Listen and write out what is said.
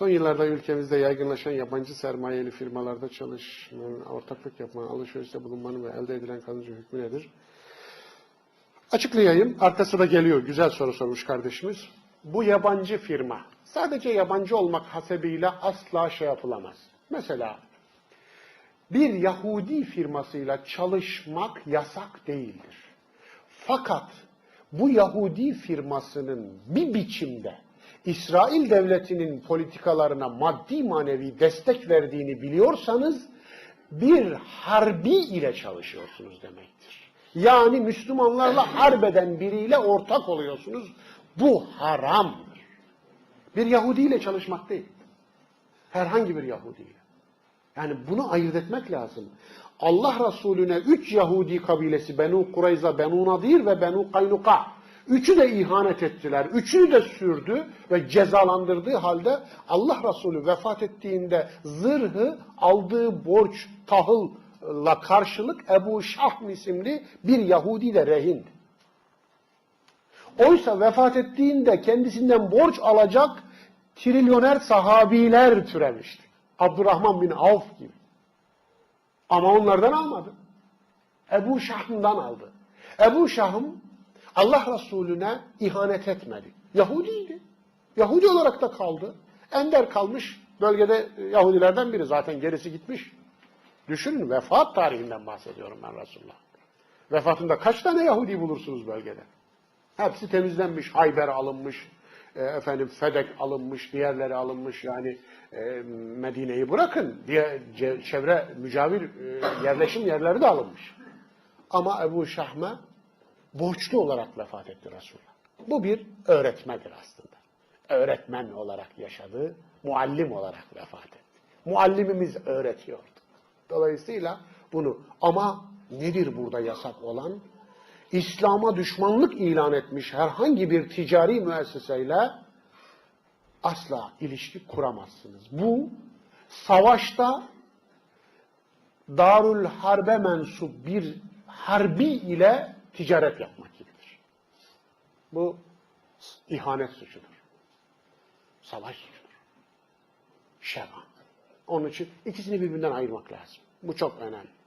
Son yıllarda ülkemizde yaygınlaşan yabancı sermayeli firmalarda çalışmanın, ortaklık yapma, alışverişte bulunmanın ve elde edilen kalıcı hükmü nedir? Açıklayayım. Arkası da geliyor. Güzel soru sormuş kardeşimiz. Bu yabancı firma sadece yabancı olmak hasebiyle asla şey yapılamaz. Mesela bir Yahudi firmasıyla çalışmak yasak değildir. Fakat bu Yahudi firmasının bir biçimde İsrail devletinin politikalarına maddi manevi destek verdiğini biliyorsanız bir harbi ile çalışıyorsunuz demektir. Yani Müslümanlarla harbeden biriyle ortak oluyorsunuz. Bu haramdır. Bir Yahudi ile çalışmak değil. Herhangi bir Yahudi ile. Yani bunu ayırt etmek lazım. Allah Resulüne üç Yahudi kabilesi Benu Kureyza, Benu Nadir ve Benu Kaynuka. Üçü de ihanet ettiler. Üçünü de sürdü ve cezalandırdığı halde Allah Resulü vefat ettiğinde zırhı aldığı borç tahılla karşılık Ebu Şahm isimli bir Yahudi de rehindi. Oysa vefat ettiğinde kendisinden borç alacak trilyoner sahabiler türemişti. Abdurrahman bin Avf gibi. Ama onlardan almadı. Ebu Şahm'dan aldı. Ebu Şahm Allah Resulüne ihanet etmedi. Yahudiydi. Yahudi olarak da kaldı. Ender kalmış bölgede Yahudilerden biri zaten gerisi gitmiş. Düşünün vefat tarihinden bahsediyorum ben Resulullah. Vefatında kaç tane Yahudi bulursunuz bölgede? Hepsi temizlenmiş, Hayber alınmış, e, efendim Fedek alınmış, diğerleri alınmış yani e, Medine'yi bırakın diye çevre mücavir e, yerleşim yerleri de alınmış. Ama Ebu Şahme borçlu olarak vefat etti Resulullah. Bu bir öğretmendir aslında. Öğretmen olarak yaşadı, muallim olarak vefat etti. Muallimimiz öğretiyordu. Dolayısıyla bunu ama nedir burada yasak olan? İslam'a düşmanlık ilan etmiş herhangi bir ticari müesseseyle asla ilişki kuramazsınız. Bu savaşta Darül Harbe mensup bir harbi ile ticaret yapmak gibidir. Bu ihanet suçudur. Savaş suçudur. Şer'a. Onun için ikisini birbirinden ayırmak lazım. Bu çok önemli.